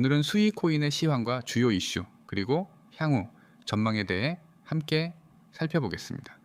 오늘은 수익 코인의 시황과 주요 이슈 그리고 향후 전망에 대해 함께 살펴보겠습니다.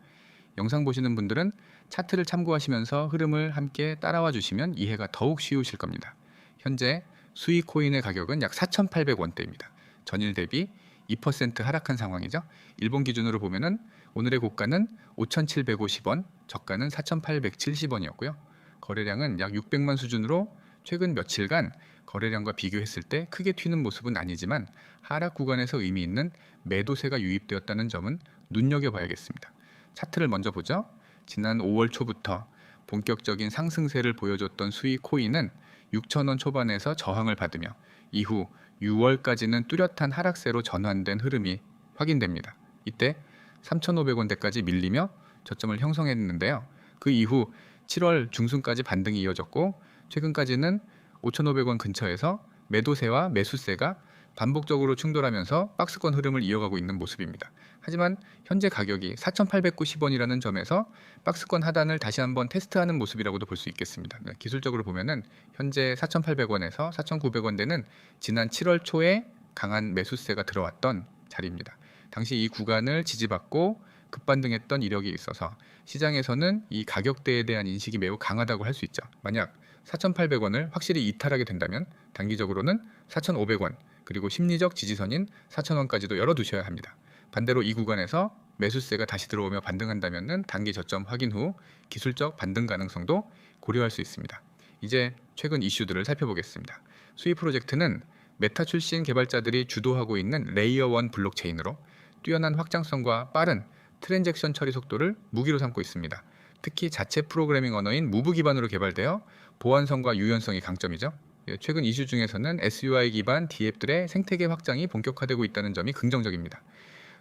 영상 보시는 분들은 차트를 참고하시면서 흐름을 함께 따라와 주시면 이해가 더욱 쉬우실 겁니다. 현재 수익 코인의 가격은 약 4,800원대입니다. 전일 대비 2% 하락한 상황이죠. 일본 기준으로 보면은 오늘의 고가는 5,750원, 저가는 4,870원이었고요. 거래량은 약 600만 수준으로 최근 며칠간 거래량과 비교했을 때 크게 튀는 모습은 아니지만 하락 구간에서 의미 있는 매도세가 유입되었다는 점은 눈여겨봐야겠습니다. 차트를 먼저 보죠. 지난 5월 초부터 본격적인 상승세를 보여줬던 수익 코인은 6천원 초반에서 저항을 받으며 이후 6월까지는 뚜렷한 하락세로 전환된 흐름이 확인됩니다. 이때 3,500원대까지 밀리며 저점을 형성했는데요. 그 이후 7월 중순까지 반등이 이어졌고 최근까지는 5,500원 근처에서 매도세와 매수세가 반복적으로 충돌하면서 박스권 흐름을 이어가고 있는 모습입니다. 하지만 현재 가격이 4,890원이라는 점에서 박스권 하단을 다시 한번 테스트하는 모습이라고도 볼 수 있겠습니다. 네, 기술적으로 보면은 현재 4,800원에서 4,900원대는 지난 7월 초에 강한 매수세가 들어왔던 자리입니다. 당시 이 구간을 지지받고 급반등했던 이력이 있어서 시장에서는 이 가격대에 대한 인식이 매우 강하다고 할 수 있죠. 만약 4,800원을 확실히 이탈하게 된다면 단기적으로는 4,500원 그리고 심리적 지지선인 4,000원까지도 열어두셔야 합니다. 반대로 이 구간에서 매수세가 다시 들어오며 반등한다면 단기 저점 확인 후 기술적 반등 가능성도 고려할 수 있습니다. 이제 최근 이슈들을 살펴보겠습니다. 수익 프로젝트는 메타 출신 개발자들이 주도하고 있는 레이어 1 블록체인으로 뛰어난 확장성과 빠른 트랜잭션 처리 속도를 무기로 삼고 있습니다. 특히 자체 프로그래밍 언어인 무브 기반으로 개발되어 보안성과 유연성이 강점이죠. 예, 최근 이슈 중에서는 SUI 기반 D앱들의 생태계 확장이 본격화되고 있다는 점이 긍정적입니다.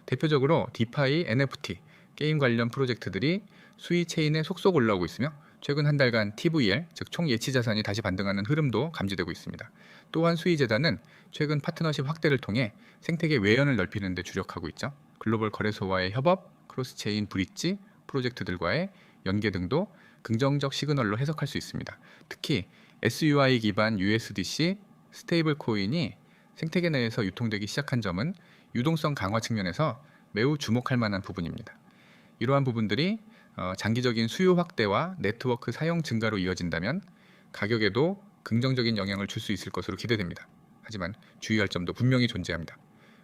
대표적으로 디파이, NFT, 게임 관련 프로젝트들이 수위 체인에 속속 올라오고 있으며 최근 한 달간 TVL, 즉 총 예치 자산이 다시 반등하는 흐름도 감지되고 있습니다. 또한 수위 재단은 최근 파트너십 확대를 통해 생태계 외연을 넓히는 데 주력하고 있죠. 글로벌 거래소와의 협업, 크로스체인 브릿지 프로젝트들과의 연계 등도 긍정적 시그널로 해석할 수 있습니다. 특히 SUI 기반 USDC 스테이블 코인이 생태계 내에서 유통되기 시작한 점은 유동성 강화 측면에서 매우 주목할 만한 부분입니다. 이러한 부분들이 어, 장기적인 수요 확대와 네트워크 사용 증가로 이어진다면 가격에도 긍정적인 영향을 줄 수 있을 것으로 기대됩니다. 하지만 주의할 점도 분명히 존재합니다.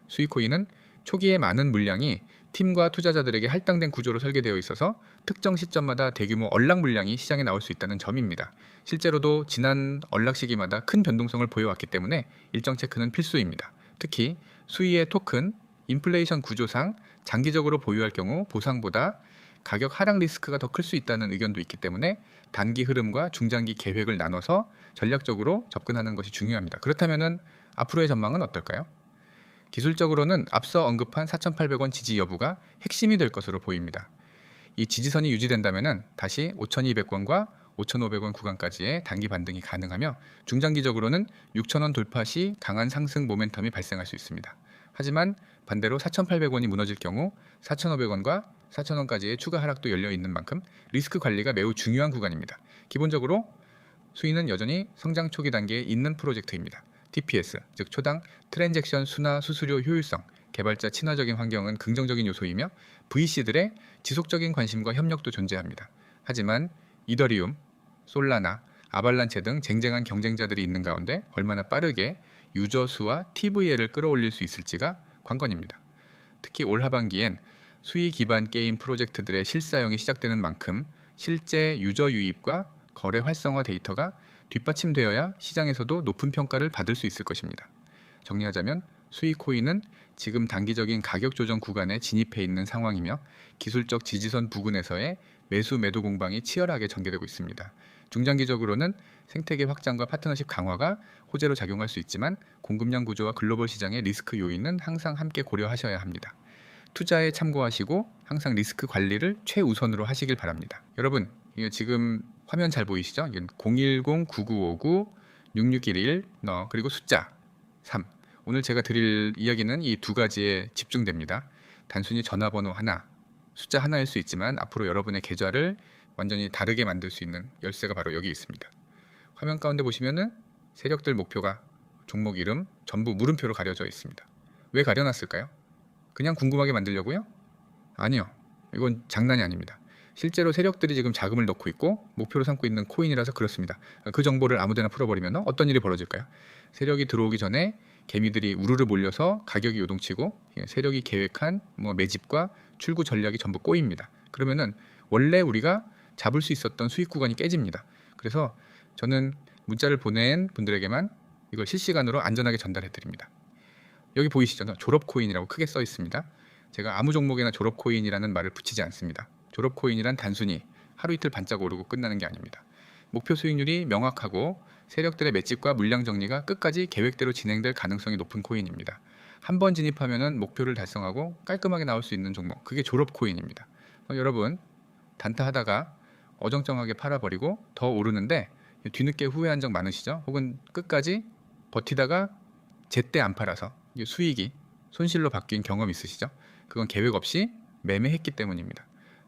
수익코인은 초기에 많은 물량이 팀과 투자자들에게 할당된 구조로 설계되어 있어서 특정 시점마다 대규모 언락 물량이 시장에 나올 수 있다는 점입니다. 실제로도 지난 언락 시기마다 큰 변동성을 보여왔기 때문에 일정 체크는 필수입니다. 특히 수위의 토큰, 인플레이션 구조상 장기적으로 보유할 경우 보상보다 가격 하락 리스크가 더 클 수 있다는 의견도 있기 때문에 단기 흐름과 중장기 계획을 나눠서 전략적으로 접근하는 것이 중요합니다. 그렇다면 앞으로의 전망은 어떨까요? 기술적으로는 앞서 언급한 4,800원 지지 여부가 핵심이 될 것으로 보입니다. 이 지지선이 유지된다면 다시 5,200원과 5,500원 구간까지의 단기 반등이 가능하며 중장기적으로는 6,000원 돌파 시 강한 상승 모멘텀이 발생할 수 있습니다. 하지만 반대로 4,800원이 무너질 경우 4,500원과 4,000원까지의 추가 하락도 열려 있는 만큼 리스크 관리가 매우 중요한 구간입니다. 기본적으로 수위는 여전히 성장 초기 단계에 있는 프로젝트입니다. TPS, 즉 초당 트랜잭션 순화 수수료 효율성, 개발자 친화적인 환경은 긍정적인 요소이며 VC들의 지속적인 관심과 협력도 존재합니다. 하지만 이더리움, 솔라나, 아발란체 등 쟁쟁한 경쟁자들이 있는 가운데 얼마나 빠르게 유저 수와 TVL을 끌어올릴 수 있을지가 관건입니다. 특히 올 하반기엔 수익 기반 게임 프로젝트들의 실사용이 시작되는 만큼 실제 유저 유입과 거래 활성화 데이터가 뒷받침되어야 시장에서도 높은 평가를 받을 수 있을 것입니다. 정리하자면 수익 코인은 지금 단기적인 가격 조정 구간에 진입해 있는 상황이며 기술적 지지선 부근에서의 매수 매도 공방이 치열하게 전개되고 있습니다. 중장기적으로는 생태계 확장과 파트너십 강화가 호재로 작용할 수 있지만 공급량 구조와 글로벌 시장의 리스크 요인은 항상 함께 고려하셔야 합니다. 투자에 참고하시고 항상 리스크 관리를 최우선으로 하시길 바랍니다. 여러분, 지금 화면 잘 보이시죠? 010-9959-6611 너 그리고 숫자 3 오늘 제가 드릴 이야기는 이 두 가지에 집중됩니다. 단순히 전화번호 하나, 숫자 하나일 수 있지만 앞으로 여러분의 계좌를 완전히 다르게 만들 수 있는 열쇠가 바로 여기 있습니다. 화면 가운데 보시면은 세력들 목표가 종목 이름 전부 물음표로 가려져 있습니다. 왜 가려놨을까요? 그냥 궁금하게 만들려고요? 아니요. 이건 장난이 아닙니다. 실제로 세력들이 지금 자금을 넣고 있고 목표로 삼고 있는 코인이라서 그렇습니다. 그 정보를 아무데나 풀어버리면 어떤 일이 벌어질까요? 세력이 들어오기 전에 개미들이 우르르 몰려서 가격이 요동치고 예, 세력이 계획한 뭐 매집과 출구 전략이 전부 꼬입니다. 그러면은 원래 우리가 잡을 수 있었던 수익 구간이 깨집니다. 그래서 저는 문자를 보낸 분들에게만 이걸 실시간으로 안전하게 전달해 드립니다. 여기 보이시죠? 졸업 코인이라고 크게 써 있습니다. 제가 아무 종목에나 졸업 코인이라는 말을 붙이지 않습니다. 졸업 코인이란 단순히 하루 이틀 반짝 오르고 끝나는 게 아닙니다. 목표 수익률이 명확하고 세력들의 맷집과 물량 정리가 끝까지 계획대로 진행될 가능성이 높은 코인입니다. 한 번 진입하면은 목표를 달성하고 깔끔하게 나올 수 있는 종목, 그게 졸업 코인입니다. 어, 여러분 단타 하다가 어정쩡하게 팔아버리고 더 오르는데 뒤늦게 후회한 적 많으시죠? 혹은 끝까지 버티다가 제때 안 팔아서 수익이 손실로 바뀐 경험 있으시죠? 그건 계획 없이 매매했기 때문입니다.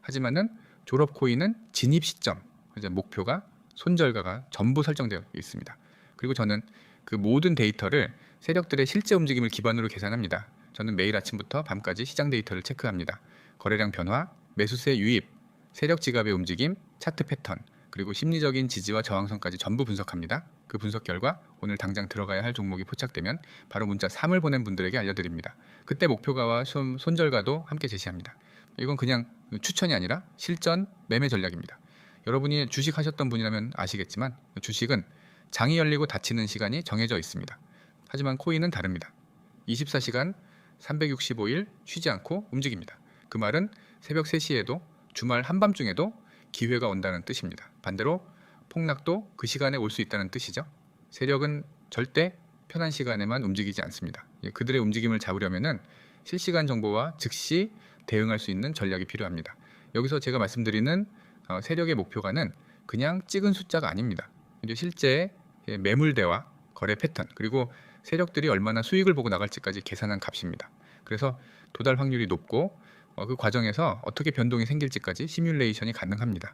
하지만은 졸업 코인은 진입 시점, 이제 목표가 손절가가 전부 설정되어 있습니다. 그리고 저는 그 모든 데이터를 세력들의 실제 움직임을 기반으로 계산합니다. 저는 매일 아침부터 밤까지 시장 데이터를 체크합니다. 거래량 변화, 매수세 유입, 세력 지갑의 움직임, 차트 패턴, 그리고 심리적인 지지와 저항선까지 전부 분석합니다. 그 분석 결과 오늘 당장 들어가야 할 종목이 포착되면 바로 문자 3을 보낸 분들에게 알려드립니다. 그때 목표가와 손- 손절가도 함께 제시합니다. 이건 그냥 추천이 아니라 실전 매매 전략입니다. 여러분이 주식 하셨던 분이라면 아시겠지만 주식은 장이 열리고 닫히는 시간이 정해져 있습니다. 하지만 코인은 다릅니다. 24시간 365일 쉬지 않고 움직입니다. 그 말은 새벽 3시에도 주말 한밤중에도 기회가 온다는 뜻입니다. 반대로 폭락도 그 시간에 올 수 있다는 뜻이죠. 세력은 절대 편한 시간에만 움직이지 않습니다. 예, 그들의 움직임을 잡으려면은 실시간 정보와 즉시 대응할 수 있는 전략이 필요합니다. 여기서 제가 말씀드리는 어, 세력의 목표가는 그냥 찍은 숫자가 아닙니다. 실제 예, 매물대와 거래 패턴 그리고 세력들이 얼마나 수익을 보고 나갈지까지 계산한 값입니다. 그래서 도달 확률이 높고 어, 그 과정에서 어떻게 변동이 생길지까지 시뮬레이션이 가능합니다.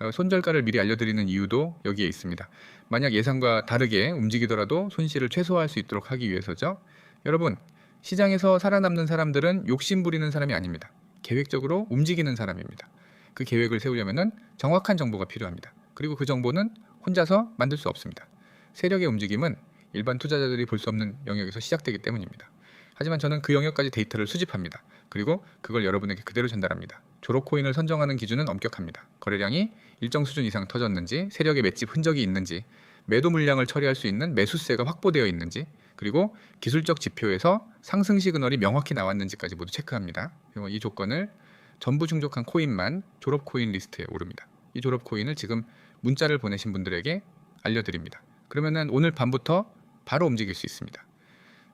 어, 손절가를 미리 알려드리는 이유도 여기에 있습니다. 만약 예상과 다르게 움직이더라도 손실을 최소화할 수 있도록 하기 위해서죠. 여러분, 시장에서 살아남는 사람들은 욕심 부리는 사람이 아닙니다. 계획적으로 움직이는 사람입니다. 그 계획을 세우려면 정확한 정보가 필요합니다. 그리고 그 정보는 혼자서 만들 수 없습니다. 세력의 움직임은 일반 투자자들이 볼 수 없는 영역에서 시작되기 때문입니다. 하지만 저는 그 영역까지 데이터를 수집합니다. 그리고 그걸 여러분에게 그대로 전달합니다. 졸업 코인을 선정하는 기준은 엄격합니다. 거래량이 일정 수준 이상 터졌는지, 세력의 맷집 흔적이 있는지, 매도 물량을 처리할 수 있는 매수세가 확보되어 있는지, 그리고 기술적 지표에서 상승 시그널이 명확히 나왔는지까지 모두 체크합니다. 그리고 이 조건을 전부 충족한 코인만 졸업 코인 리스트에 오릅니다. 이 졸업 코인을 지금 문자를 보내신 분들에게 알려드립니다. 그러면은 오늘 밤부터 바로 움직일 수 있습니다.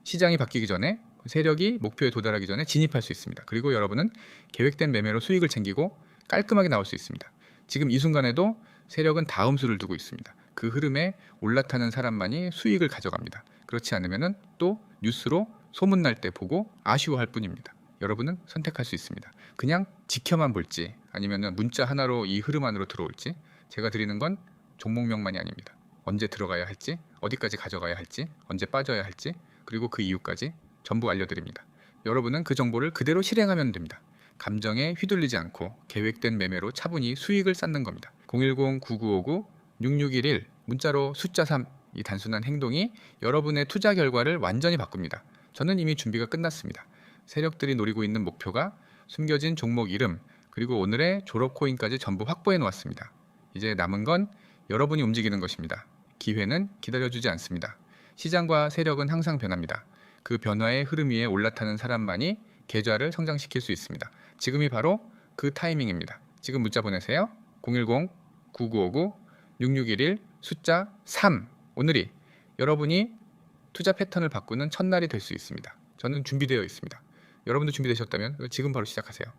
시장이 바뀌기 전에 세력이 목표에 도달하기 전에 진입할 수 있습니다. 그리고 여러분은 계획된 매매로 수익을 챙기고 깔끔하게 나올 수 있습니다. 지금 이 순간에도 세력은 다음 수를 두고 있습니다. 그 흐름에 올라타는 사람만이 수익을 가져갑니다. 그렇지 않으면은 또 뉴스로 소문 날 때 보고 아쉬워할 뿐입니다. 여러분은 선택할 수 있습니다. 그냥 지켜만 볼지 아니면은 문자 하나로 이 흐름 안으로 들어올지 제가 드리는 건 종목명만이 아닙니다. 언제 들어가야 할지, 어디까지 가져가야 할지, 언제 빠져야 할지, 그리고 그 이유까지 전부 알려드립니다. 여러분은 그 정보를 그대로 실행하면 됩니다. 감정에 휘둘리지 않고 계획된 매매로 차분히 수익을 쌓는 겁니다. 010-9959-6611 문자로 숫자 3 이 단순한 행동이 여러분의 투자 결과를 완전히 바꿉니다. 저는 이미 준비가 끝났습니다. 세력들이 노리고 있는 목표가 숨겨진 종목 이름 그리고 오늘의 졸업 코인까지 전부 확보해 놓았습니다. 이제 남은 건 여러분이 움직이는 것입니다. 기회는 기다려주지 않습니다. 시장과 세력은 항상 변합니다. 그 변화의 흐름 위에 올라타는 사람만이 계좌를 성장시킬 수 있습니다. 지금이 바로 그 타이밍입니다. 지금 문자 보내세요. 010-9959-6611 숫자 3 오늘이 여러분이 투자 패턴을 바꾸는 첫날이 될 수 있습니다. 저는 준비되어 있습니다. 여러분도 준비되셨다면 지금 바로 시작하세요.